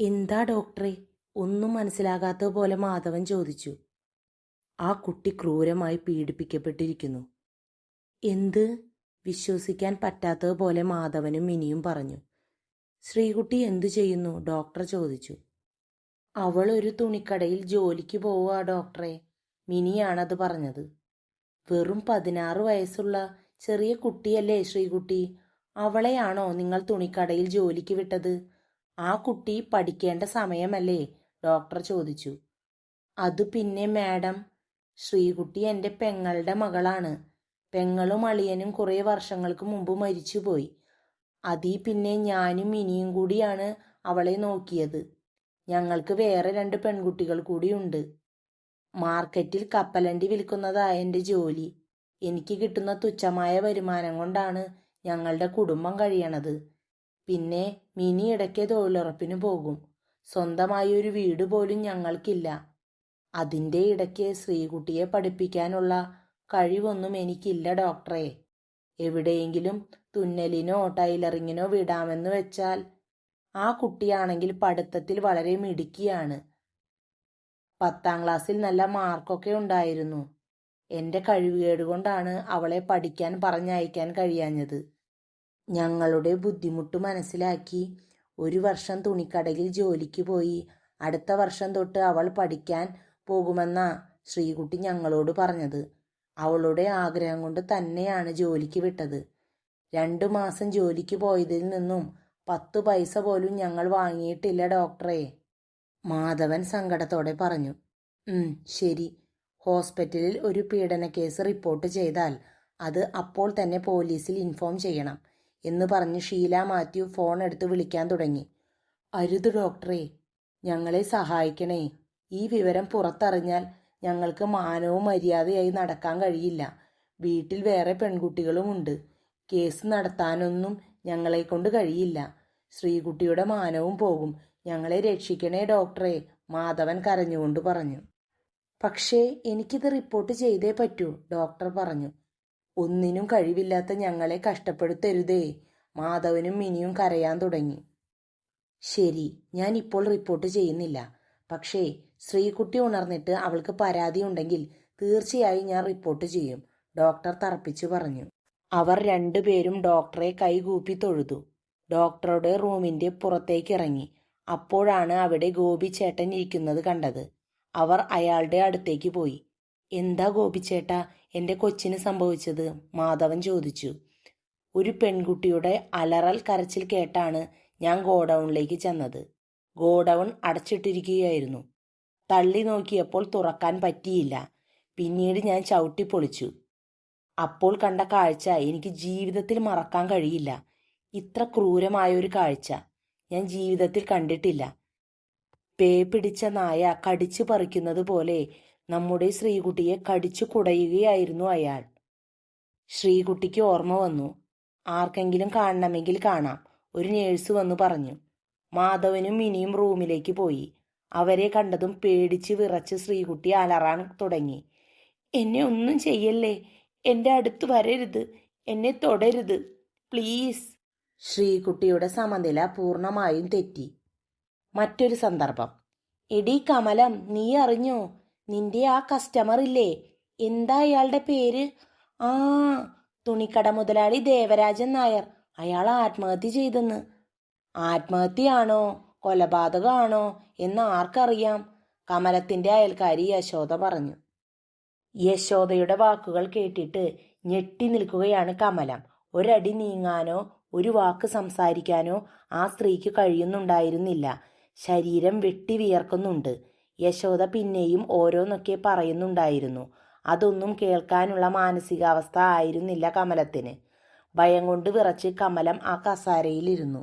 എന്താ ഡോക്ടറെ? ഒന്നും മനസ്സിലാകാത്ത പോലെ മാധവൻ ചോദിച്ചു. ആ കുട്ടി ക്രൂരമായി പീഡിപ്പിക്കപ്പെട്ടിരിക്കുന്നു. എന്ത്? വിശ്വസിക്കാൻ പറ്റാത്തതുപോലെ മാധവനും മിനിയും പറഞ്ഞു. ശ്രീകുട്ടി എന്തു ചെയ്യുന്നു? ഡോക്ടർ ചോദിച്ചു. അവൾ ഒരു തുണിക്കടയിൽ ജോലിക്ക് പോവുക ഡോക്ടറെ. മിനിയാണത് പറഞ്ഞത്. വെറും പതിനാറ് വയസ്സുള്ള ചെറിയ കുട്ടിയല്ലേ ശ്രീകുട്ടി? അവളെയാണോ നിങ്ങൾ തുണിക്കടയിൽ ജോലിക്ക് വിട്ടത്? ആ കുട്ടി പഠിക്കേണ്ട സമയമല്ലേ? ഡോക്ടർ ചോദിച്ചു. അത് പിന്നെ മാഡം ശ്രീകുട്ടി എന്റെ പെങ്ങളുടെ മകളാണ്. പെങ്ങളും അളിയനും കുറേ വർഷങ്ങൾക്ക് മുമ്പ് മരിച്ചുപോയി. അതീ പിന്നെ ഞാനും ഇനിയും കൂടിയാണ് അവളെ നോക്കിയത്. ഞങ്ങൾക്ക് വേറെ രണ്ട് പെൺകുട്ടികൾ കൂടിയുണ്ട് മാർക്കറ്റിൽ കപ്പലണ്ടി വിൽക്കുന്നതാ എന്റെ ജോലി. എനിക്ക് കിട്ടുന്ന തുച്ഛമായ വരുമാനം കൊണ്ടാണ് ഞങ്ങളുടെ കുടുംബം കഴിയണത്. പിന്നെ മിനി ഇടയ്ക്ക് തൊഴിലുറപ്പിന് പോകും. സ്വന്തമായി ഒരു വീട് പോലും ഞങ്ങൾക്കില്ല. അതിന്റെ ഇടയ്ക്ക് ശ്രീകുട്ടിയെ പഠിപ്പിക്കാനുള്ള കഴിവൊന്നും എനിക്കില്ല ഡോക്ടറെ. എവിടെയെങ്കിലും തുന്നലിനോ ടൈലറിങ്ങിനോ വിടാമെന്ന് വെച്ചാൽ ആ കുട്ടിയാണെങ്കിൽ പഠിത്തത്തിൽ വളരെ മിടുക്കിയാണ്. പത്താം ക്ലാസ്സിൽ നല്ല മാർക്കൊക്കെ ഉണ്ടായിരുന്നു. എന്റെ കഴിവുകേട് കൊണ്ടാണ് അവളെ പഠിക്കാൻ പറഞ്ഞയക്കാൻ കഴിയാഞ്ഞത്. ഞങ്ങളുടെ ബുദ്ധിമുട്ട് മനസ്സിലാക്കി. ഒരു വർഷം തുണിക്കടയിൽ ജോലിക്ക് പോയി. അടുത്ത വർഷം തൊട്ട് അവൾ പഠിക്കാൻ പോകുമെന്നാ ശ്രീകുട്ടി ഞങ്ങളോട് പറഞ്ഞത്. അവളുടെ ആഗ്രഹം കൊണ്ട് തന്നെയാണ് ജോലിക്ക് വിട്ടത്. രണ്ടു മാസം ജോലിക്ക് പോയതിൽ നിന്നും പത്തു പൈസ പോലും ഞങ്ങൾ വാങ്ങിയിട്ടില്ല ഡോക്ടറെ. മാധവൻ സങ്കടത്തോടെ പറഞ്ഞു. ശരി. ഹോസ്പിറ്റലിൽ ഒരു പീഡന കേസ് റിപ്പോർട്ട് ചെയ്താൽ അത് അപ്പോൾ തന്നെ പോലീസിൽ ഇൻഫോം ചെയ്യണം. എന്ന് പറഞ്ഞ് ഷീല മാത്യു ഫോൺ എടുത്ത് വിളിക്കാൻ തുടങ്ങി. അരുത് ഡോക്ടറെ ഞങ്ങളെ സഹായിക്കണേ. ഈ വിവരം പുറത്തറിഞ്ഞാൽ ഞങ്ങൾക്ക് മാനവും മര്യാദയായി നടക്കാൻ കഴിയില്ല. വീട്ടിൽ വേറെ പെൺകുട്ടികളുമുണ്ട് കേസ് നടത്താനൊന്നും ഞങ്ങളെ കൊണ്ട് കഴിയില്ല. ശ്രീകുട്ടിയുടെ മാനവും പോകും. ഞങ്ങളെ രക്ഷിക്കണേ ഡോക്ടറെ മാധവൻ കരഞ്ഞുകൊണ്ട് പറഞ്ഞു. പക്ഷേ എനിക്കിത് റിപ്പോർട്ട് ചെയ്തേ പറ്റൂ ഡോക്ടർ പറഞ്ഞു. ഒന്നിനും കഴിവില്ലാത്ത ഞങ്ങളെ കഷ്ടപ്പെടുത്തരുതേ. മാധവനും മിനിയും കരയാൻ തുടങ്ങി. ശരി ഞാൻ ഇപ്പോൾ റിപ്പോർട്ട് ചെയ്യുന്നില്ല. പക്ഷേ ശ്രീകുട്ടി ഉണർന്നിട്ട് അവൾക്ക് പരാതി ഉണ്ടെങ്കിൽ തീർച്ചയായും ഞാൻ റിപ്പോർട്ട് ചെയ്യും ഡോക്ടർ തറപ്പിച്ചു പറഞ്ഞു. അവർ രണ്ടുപേരും ഡോക്ടറെ കൈകൂപ്പി തൊഴുതു. ഡോക്ടറുടെ റൂമിന്റെ പുറത്തേക്ക് ഇറങ്ങി അപ്പോഴാണ് അവിടെ ഗോപി ചേട്ടൻ ഇരിക്കുന്നത് കണ്ടത്. അവർ അയാളുടെ അടുത്തേക്ക് പോയി. എന്താ ഗോപിച്ചേട്ടാ എന്റെ കൊച്ചിന് സംഭവിച്ചത് മാധവൻ ചോദിച്ചു. ഒരു പെൺകുട്ടിയുടെ അലറൽ കരച്ചിൽ കേട്ടാണ് ഞാൻ ഗോഡൗണിലേക്ക് ചെന്നത്. ഗോഡൗൺ അടച്ചിട്ടിരിക്കുകയായിരുന്നു. തള്ളി നോക്കിയപ്പോൾ തുറക്കാൻ പറ്റിയില്ല. പിന്നീട് ഞാൻ ചവിട്ടി പൊളിച്ചു. അപ്പോൾ കണ്ട കാഴ്ച എനിക്ക് ജീവിതത്തിൽ മറക്കാൻ കഴിയില്ല. ഇത്ര ക്രൂരമായ ഒരു കാഴ്ച ഞാൻ ജീവിതത്തിൽ കണ്ടിട്ടില്ല. പേ പിടിച്ച നായ കടിച്ചു പറിക്കുന്നത് പോലെ നമ്മുടെ ശ്രീകുട്ടിയെ കടിച്ചു കുടയുകയായിരുന്നു അയാൾ. ശ്രീകുട്ടിക്ക് ഓർമ്മ വന്നു. ആർക്കെങ്കിലും കാണണമെങ്കിൽ കാണാം ഒരു നേഴ്സ് വന്നു പറഞ്ഞു. മാധവനും മിനിയും റൂമിലേക്ക് പോയി. അവരെ കണ്ടതും പേടിച്ച് വിറച്ച് ശ്രീകുട്ടി അലറാൻ തുടങ്ങി. എന്നെ ഒന്നും ചെയ്യല്ലേ? എന്റെ അടുത്ത് വരരുത്. എന്നെ തൊടരുത്. പ്ലീസ്. ശ്രീകുട്ടിയുടെ സമനില പൂർണമായും തെറ്റി. മറ്റൊരു സന്ദർഭം. എടി കമലം നീ അറിഞ്ഞോ? നിന്റെ ആ കസ്റ്റമർ ഇല്ലേ? എന്താ അയാളുടെ പേര്? ആ തുണിക്കട മുതലാളി ദേവരാജൻ നായർ. അയാൾ ആത്മഹത്യ ചെയ്തെന്ന്. ആത്മഹത്യയാണോ? കൊലപാതകമാണോ? എന്ന് ആർക്കറിയാം? കമലത്തിന്റെ അയൽക്കാരി യശോദ പറഞ്ഞു. യശോദയുടെ വാക്കുകൾ കേട്ടിട്ട് ഞെട്ടി നിൽക്കുകയാണ് കമലം. ഒരടി നീങ്ങാനോ ഒരു വാക്ക് സംസാരിക്കാനോ ആ സ്ത്രീക്ക് കഴിയുന്നുണ്ടായിരുന്നില്ല. ശരീരം വെട്ടി വിയർക്കുന്നുണ്ട്. യശോദ പിന്നെയും ഓരോന്നൊക്കെ പറയുന്നുണ്ടായിരുന്നു. അതൊന്നും കേൾക്കാനുള്ള മാനസികാവസ്ഥ ആയിരുന്നില്ല കമലത്തിന്. ഭയം കൊണ്ട് വിറച്ച് കമലം ആ കസാരയിലിരുന്നു.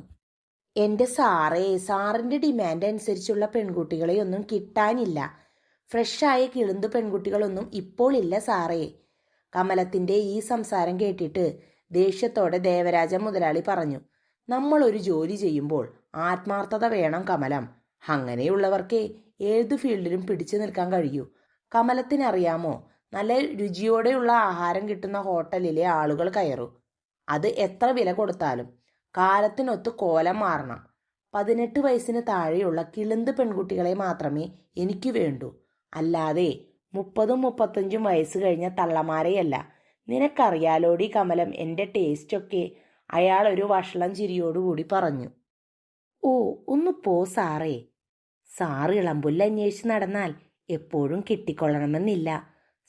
എന്റെ സാറേ സാറിന്റെ ഡിമാൻഡ് അനുസരിച്ചുള്ള പെൺകുട്ടികളെ ഒന്നും കിട്ടാനില്ല. ഫ്രഷായ കിളുന്തു പെൺകുട്ടികളൊന്നും ഇപ്പോൾ ഇല്ല സാറേ. കമലത്തിന്റെ ഈ സംസാരം കേട്ടിട്ട് ദേഷ്യത്തോടെ ദേവരാജ മുതലാളി പറഞ്ഞു നമ്മൾ ഒരു ജോലി ചെയ്യുമ്പോൾ ആത്മാർത്ഥത വേണം കമലം. അങ്ങനെയുള്ളവർക്ക് ഏതു ഫീൽഡിലും പിടിച്ചു നിൽക്കാൻ കഴിയൂ. കമലത്തിനറിയാമോ? നല്ല രുചിയോടെയുള്ള ആഹാരം കിട്ടുന്ന ഹോട്ടലിലെ ആളുകൾ കയറും. അത് എത്ര വില കൊടുത്താലും. കാലത്തിനൊത്ത് കോലം മാറണം. പതിനെട്ട് വയസ്സിന് താഴെയുള്ള കിളുന്ത് പെൺകുട്ടികളെ മാത്രമേ എനിക്ക് വേണ്ടൂ. അല്ലാതെ മുപ്പതും മുപ്പത്തഞ്ചും വയസ്സ് കഴിഞ്ഞ തള്ളമാരെയല്ല. നിനക്കറിയാലോടി കമലം എന്റെ ടേസ്റ്റൊക്കെ അയാൾ ഒരു വഷളം ചിരിയോടുകൂടി പറഞ്ഞു. ഓ ഒന്ന് പോ സാറേ. സാറ് ഇളമ്പുല്ല അന്വേഷിച്ച് നടന്നാൽ എപ്പോഴും കിട്ടിക്കൊള്ളണമെന്നില്ല.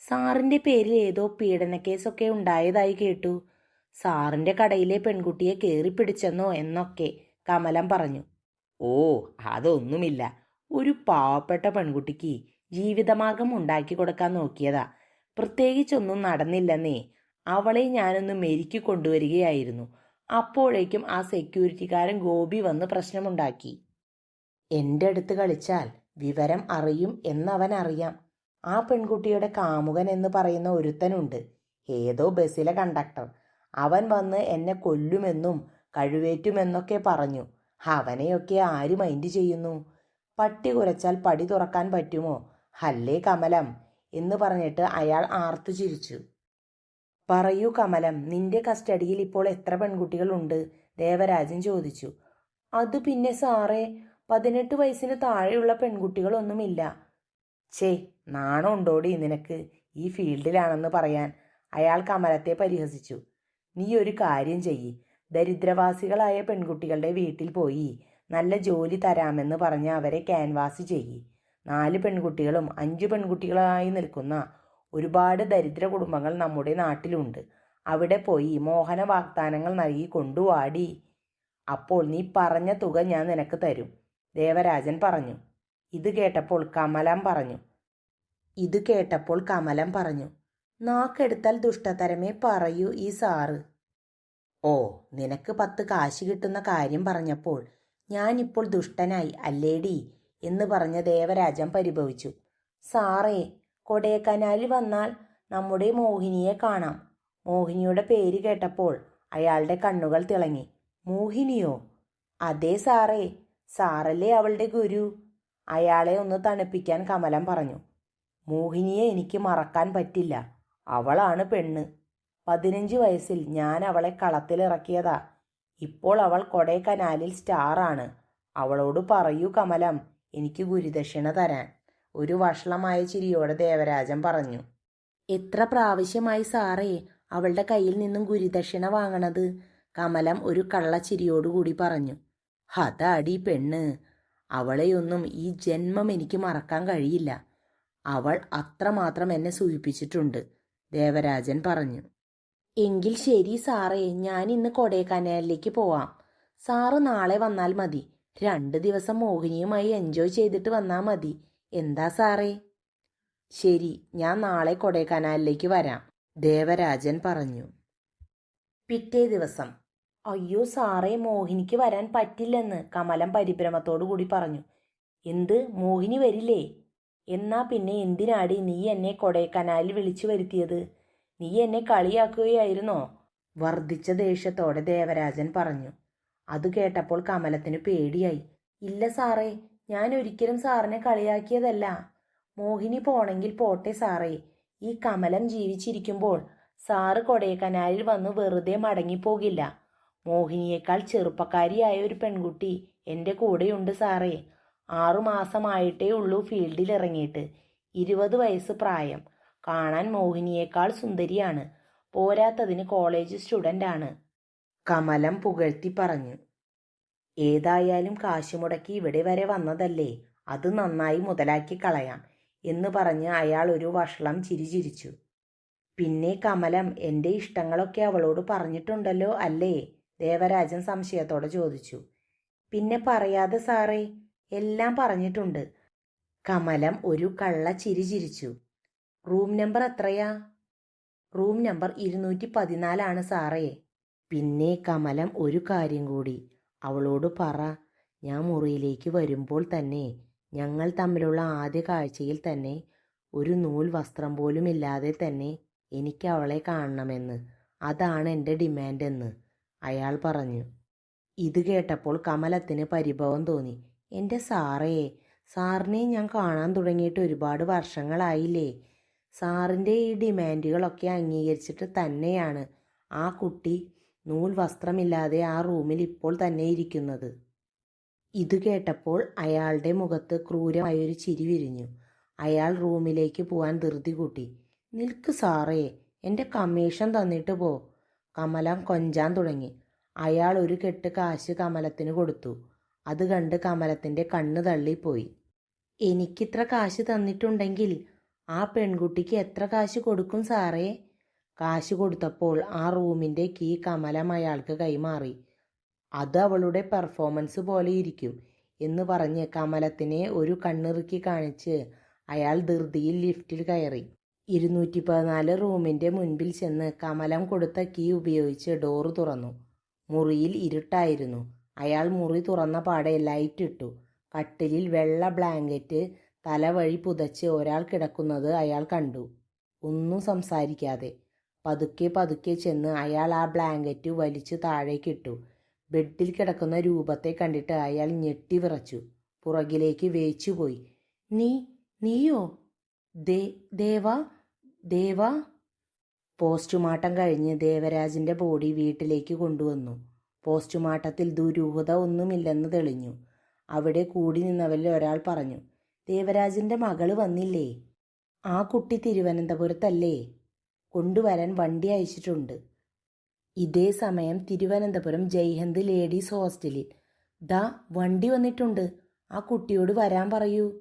സാറിന്റെ പേരിൽ ഏതോ പീഡന കേസൊക്കെ ഉണ്ടായതായി കേട്ടു. സാറിന്റെ കടയിലെ പെൺകുട്ടിയെ കയറി പിടിച്ചെന്നോ എന്നൊക്കെ കമലം പറഞ്ഞു. ഓ അതൊന്നുമില്ല. ഒരു പാവപ്പെട്ട പെൺകുട്ടിക്ക് ജീവിതമാർഗം ഉണ്ടാക്കി കൊടുക്കാൻ നോക്കിയതാ. പ്രത്യേകിച്ചൊന്നും നടന്നില്ലെന്നേ. അവളെ ഞാനൊന്ന് മെരുക്കി കൊണ്ടുവരികയായിരുന്നു. അപ്പോഴേക്കും ആ സെക്യൂരിറ്റിക്കാരൻ ഗോപി വന്ന് പ്രശ്നമുണ്ടാക്കി. എന്റെ അടുത്ത് കളിച്ചാൽ വിവരം അറിയും എന്നവൻ അറിയാം ആ പെൺകുട്ടിയുടെ കാമുകൻ എന്ന് പറയുന്ന ഒരുത്തനുണ്ട്. ഏതോ ബസ്സിലെ കണ്ടക്ടർ. അവൻ വന്ന് എന്നെ കൊല്ലുമെന്നും കഴിവേറ്റുമെന്നൊക്കെ പറഞ്ഞു. അവനെയൊക്കെ ആര് മൈൻഡ് ചെയ്യുന്നു? പട്ടി കുരച്ചാൽ പടി തുറക്കാൻ പറ്റുമോ? ഹല്ലേ കമലം? എന്ന് പറഞ്ഞിട്ട് അയാൾ ആർത്തു ചിരിച്ചു. പറയൂ കമലം നിന്റെ കസ്റ്റഡിയിൽ ഇപ്പോൾ എത്ര പെൺകുട്ടികളുണ്ട് ദേവരാജൻ ചോദിച്ചു. അത് പിന്നെ സാറേ പതിനെട്ട് വയസ്സിന് താഴെയുള്ള പെൺകുട്ടികളൊന്നുമില്ല. ഛേ നാണം ഉണ്ടോടി നിനക്ക്? ഈ ഫീൽഡിലാണെന്ന് പറയാൻ അയാൾ കമലത്തെ പരിഹസിച്ചു. നീ ഒരു കാര്യം ചെയ്യ്. ദരിദ്രവാസികളായ പെൺകുട്ടികളുടെ വീട്ടിൽ പോയി നല്ല ജോലി തരാമെന്ന് പറഞ്ഞ് അവരെ ക്യാൻവാസ് ചെയ്യ്. നാല് പെൺകുട്ടികളും അഞ്ച് പെൺകുട്ടികളായി നിൽക്കുന്ന ഒരുപാട് ദരിദ്ര കുടുംബങ്ങൾ നമ്മുടെ നാട്ടിലുണ്ട്. അവിടെ പോയി മോഹന വാഗ്ദാനങ്ങൾ നൽകി കൊണ്ടുവാടി. അപ്പോൾ നീ പറഞ്ഞ തുക ഞാൻ നിനക്ക് തരും. ദേവരാജൻ പറഞ്ഞു. ഇത് കേട്ടപ്പോൾ കമലം പറഞ്ഞു. ഇത് കേട്ടപ്പോൾ കമലം പറഞ്ഞു. നാക്കെടുത്താൽ ദുഷ്ടതരമേ പറയൂ ഈ സാറ്. ഓ നിനക്ക് പത്ത് കാശ് കിട്ടുന്ന കാര്യം പറഞ്ഞപ്പോൾ ഞാനിപ്പോൾ ദുഷ്ടനായി അല്ലേടി? എന്ന് പറഞ്ഞ ദേവരാജൻ പരിഭവിച്ചു. സാറേ കൊടേക്കനാലിൽ വന്നാൽ നമ്മുടെ മോഹിനിയെ കാണാം. മോഹിനിയുടെ പേര് കേട്ടപ്പോൾ അയാളുടെ കണ്ണുകൾ തിളങ്ങി. മോഹിനിയോ? അതേ സാറേ സാറല്ലേ അവളുടെ ഗുരു? അയാളെ ഒന്ന് തണുപ്പിക്കാൻ കമലം പറഞ്ഞു. മോഹിനിയെ എനിക്ക് മറക്കാൻ പറ്റില്ല. അവളാണ് പെണ്ണ്. പതിനഞ്ച് വയസ്സിൽ ഞാൻ അവളെ കളത്തിലിറക്കിയതാ. ഇപ്പോൾ അവൾ കൊടൈക്കനാലിൽ സ്റ്റാറാണ്. അവളോട് പറയൂ കമലം എനിക്ക് ഗുരുദക്ഷിണ തരാൻ. ഒരു വഷളമായ ചിരിയോടെ ദേവരാജൻ പറഞ്ഞു. എത്ര പ്രാവശ്യമായി സാറേ അവളുടെ കയ്യിൽ നിന്നും ഗുരുദക്ഷിണ വാങ്ങണത്? കമലം ഒരു കള്ളച്ചിരിയോടുകൂടി പറഞ്ഞു. ഹതാടി പെണ്ണ്. അവളെയൊന്നും ഈ ജന്മം എനിക്ക് മറക്കാൻ കഴിയില്ല. അവൾ അത്രമാത്രം എന്നെ സൂചിപ്പിച്ചിട്ടുണ്ട് ദേവരാജൻ പറഞ്ഞു. എങ്കിൽ ശരി സാറേ ഞാൻ ഇന്ന് കൊടൈക്കനാലിലേക്ക് പോവാം. സാറ് നാളെ വന്നാൽ മതി. രണ്ട് ദിവസം മോഹിനിയുമായി എൻജോയ് ചെയ്തിട്ട് വന്നാൽ മതി. എന്താ സാറേ? ശരി ഞാൻ നാളെ കൊടൈക്കനാലിലേക്ക് വരാം ദേവരാജൻ പറഞ്ഞു. പിറ്റേ ദിവസം. അയ്യോ സാറേ മോഹിനിക്ക് വരാൻ പറ്റില്ലെന്ന് കമലം പരിഭ്രമത്തോടു കൂടി പറഞ്ഞു. എന്ത്? മോഹിനി വരില്ലേ? എന്നാ പിന്നെ എന്തിനാടി നീ എന്നെ കൊടൈക്കനാലിൽ വിളിച്ചു വരുത്തിയത്? നീ എന്നെ കളിയാക്കുകയായിരുന്നോ? വർദ്ധിച്ച ദേഷ്യത്തോടെ ദേവരാജൻ പറഞ്ഞു. അത് കേട്ടപ്പോൾ കമലത്തിന് പേടിയായി. ഇല്ല സാറേ ഞാൻ ഒരിക്കലും സാറിനെ കളിയാക്കിയതല്ല. മോഹിനി പോണെങ്കിൽ പോട്ടെ സാറേ. ഈ കമലം ജീവിച്ചിരിക്കുമ്പോൾ സാറ് കൊടൈക്കനാലിൽ വന്ന് വെറുതെ മടങ്ങിപ്പോകില്ല. മോഹിനിയേക്കാൾ ചെറുപ്പക്കാരിയായ ഒരു പെൺകുട്ടി എന്റെ കൂടെയുണ്ട് സാറേ. ആറുമാസമായിട്ടേ ഉള്ളൂ ഫീൽഡിൽ ഇറങ്ങിയിട്ട് ഇരുപത് വയസ്സ് പ്രായം. കാണാൻ മോഹിനിയേക്കാൾ സുന്ദരിയാണ്. പോരാത്തതിന് കോളേജ് സ്റ്റുഡന്റാണ് കമലം പുകഴ്ത്തി പറഞ്ഞു. ഏതായാലും കാശ് മുടക്കി ഇവിടെ വരെ വന്നതല്ലേ. അത് നന്നായി മുതലാക്കി കളയാം എന്ന് പറഞ്ഞ് അയാൾ ഒരു വഷളം ചിരിചിരിച്ചു. പിന്നെ കമലം എന്റെ ഇഷ്ടങ്ങളൊക്കെ അവളോട് പറഞ്ഞിട്ടുണ്ടല്ലോ അല്ലേ? ദേവരാജൻ സംശയത്തോടെ ചോദിച്ചു. പിന്നെ പറയാതെ സാറേ എല്ലാം പറഞ്ഞിട്ടുണ്ട്. കമലം ഒരു കള്ള ചിരി ചിരിച്ചു. റൂം നമ്പർ എത്രയാ? റൂം നമ്പർ ഇരുന്നൂറ്റി പതിനാലാണ് സാറേ. പിന്നെ കമലം ഒരു കാര്യം കൂടി. അവളോട് പറ. ഞാൻ മുറിയിലേക്ക് വരുമ്പോൾ തന്നെ ഞങ്ങൾ തമ്മിലുള്ള ആദ്യ കാഴ്ചയിൽ തന്നെ ഒരു നൂൽ വസ്ത്രം പോലും ഇല്ലാതെ തന്നെ എനിക്ക് അവളെ കാണണമെന്ന്. അതാണ് എന്റെ ഡിമാൻഡ് എന്ന് അയാൾ പറഞ്ഞു. ഇത് കേട്ടപ്പോൾ കമലത്തിന് പരിഭവം തോന്നി. എന്റെ സാറേ സാറിനെ ഞാൻ കാണാൻ തുടങ്ങിയിട്ട് ഒരുപാട് വർഷങ്ങളായില്ലേ. സാറിന്റെ ഈ ഡിമാൻഡുകളൊക്കെ അംഗീകരിച്ചിട്ട് തന്നെയാണ് ആ കുട്ടി നൂൽ വസ്ത്രമില്ലാതെ ആ റൂമിൽ ഇപ്പോൾ തന്നെ ഇരിക്കുന്നത്. ഇത് കേട്ടപ്പോൾ അയാളുടെ മുഖത്ത് ക്രൂരമായൊരു ചിരി വിരിഞ്ഞു. അയാൾ റൂമിലേക്ക് പോവാൻ ധൃതി കൂട്ടി. നിൽക്ക് സാറേ എന്റെ കമ്മീഷൻ തന്നിട്ട് പോ. കമലം കൊഞ്ചാൻ തുടങ്ങി. അയാൾ ഒരു കെട്ട് കാശ് കമലത്തിന് കൊടുത്തു. അത് കണ്ട് കമലത്തിന്റെ കണ്ണ് തള്ളിപ്പോയി. എനിക്കിത്ര കാശ് തന്നിട്ടുണ്ടെങ്കിൽ ആ പെൺകുട്ടിക്ക് എത്ര കാശ് കൊടുക്കും സാറേ? കാശ് കൊടുത്തപ്പോൾ ആ റൂമിന്റെ കീ കമലം അയാൾക്ക് കൈമാറി. അത് അവളുടെ പെർഫോമൻസ് പോലെ ഇരിക്കും എന്ന് പറഞ്ഞ് കമലത്തിനെ ഒരു കണ്ണിറുക്കി കാണിച്ച് അയാൾ ധൃതിയിൽ ലിഫ്റ്റിൽ കയറി. ഇരുന്നൂറ്റി പതിനാല് റൂമിന്റെ മുൻപിൽ ചെന്ന് കമലം കൊടുത്ത കീ ഉപയോഗിച്ച് ഡോറ് തുറന്നു. മുറിയിൽ ഇരുട്ടായിരുന്നു. അയാൾ മുറി തുറന്ന പാടെ ലൈറ്റ് ഇട്ടു. കട്ടിലിൽ വെള്ള ബ്ലാങ്കറ്റ് തലവഴി പുതച്ച് ഒരാൾ കിടക്കുന്നത് അയാൾ കണ്ടു. ഒന്നും സംസാരിക്കാതെ. പതുക്കെ പതുക്കെ ചെന്ന് അയാൾ ആ ബ്ലാങ്കറ്റ് വലിച്ചു താഴേക്കിട്ടു ബെഡിൽ കിടക്കുന്ന രൂപത്തെ കണ്ടിട്ട് അയാൾ ഞെട്ടി വിറച്ചു. പുറകിലേക്ക് വേച്ചുപോയി. നീ നീയോ? ദേ ദേവ ദേവ. പോസ്റ്റ്മോർട്ടം കഴിഞ്ഞ് ദേവരാജിന്റെ ബോഡി വീട്ടിലേക്ക് കൊണ്ടുവന്നു. പോസ്റ്റ്മോർട്ടത്തിൽ ദുരൂഹത ഒന്നുമില്ലെന്ന് തെളിഞ്ഞു. അവിടെ കൂടി നിന്നവരിൽ ഒരാൾ പറഞ്ഞു ദേവരാജിന്റെ മകൾ വന്നില്ലേ? ആ കുട്ടി തിരുവനന്തപുരത്തല്ലേ? കൊണ്ടുവരാൻ വണ്ടി അയച്ചിട്ടുണ്ട്. ഇതേ സമയം തിരുവനന്തപുരം ജയ്ഹന്ത് ലേഡീസ് ഹോസ്റ്റലിൽ. ദാ വണ്ടി വന്നിട്ടുണ്ട്. ആ കുട്ടിയോട് വരാൻ പറയൂ.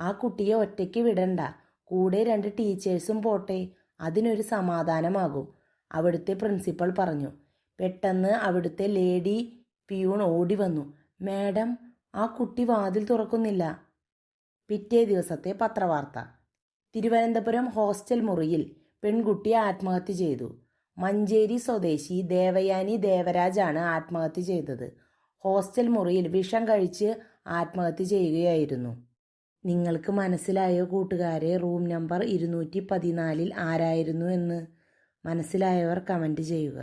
ആ കുട്ടിയെ ഒറ്റയ്ക്ക് വിടണ്ട. കൂടെ രണ്ട് ടീച്ചേഴ്സും പോട്ടെ അതിനൊരു സമാധാനമാകും. അവിടുത്തെ പ്രിൻസിപ്പൾ പറഞ്ഞു. പെട്ടെന്ന് അവിടുത്തെ ലേഡി പിയൂൺ ഓടി വന്നു. മാഡം ആ കുട്ടി വാതിൽ തുറക്കുന്നില്ല. പിറ്റേ ദിവസത്തെ പത്രവാർത്ത. തിരുവനന്തപുരം ഹോസ്റ്റൽ മുറിയിൽ പെൺകുട്ടി ആത്മഹത്യ ചെയ്തു. മഞ്ചേരി സ്വദേശി ദേവയാനി ദേവരാജാണ് ആത്മഹത്യ ചെയ്തത്. ഹോസ്റ്റൽ മുറിയിൽ വിഷം കഴിച്ച് ആത്മഹത്യ ചെയ്യുകയായിരുന്നു. നിങ്ങൾക്ക് മനസ്സിലായോ കൂട്ടുകാരെ? റൂം നമ്പർ ഇരുന്നൂറ്റി പതിനാലിൽ ആരായിരുന്നു എന്ന് മനസ്സിലായവർ കമന്റ് ചെയ്യുക.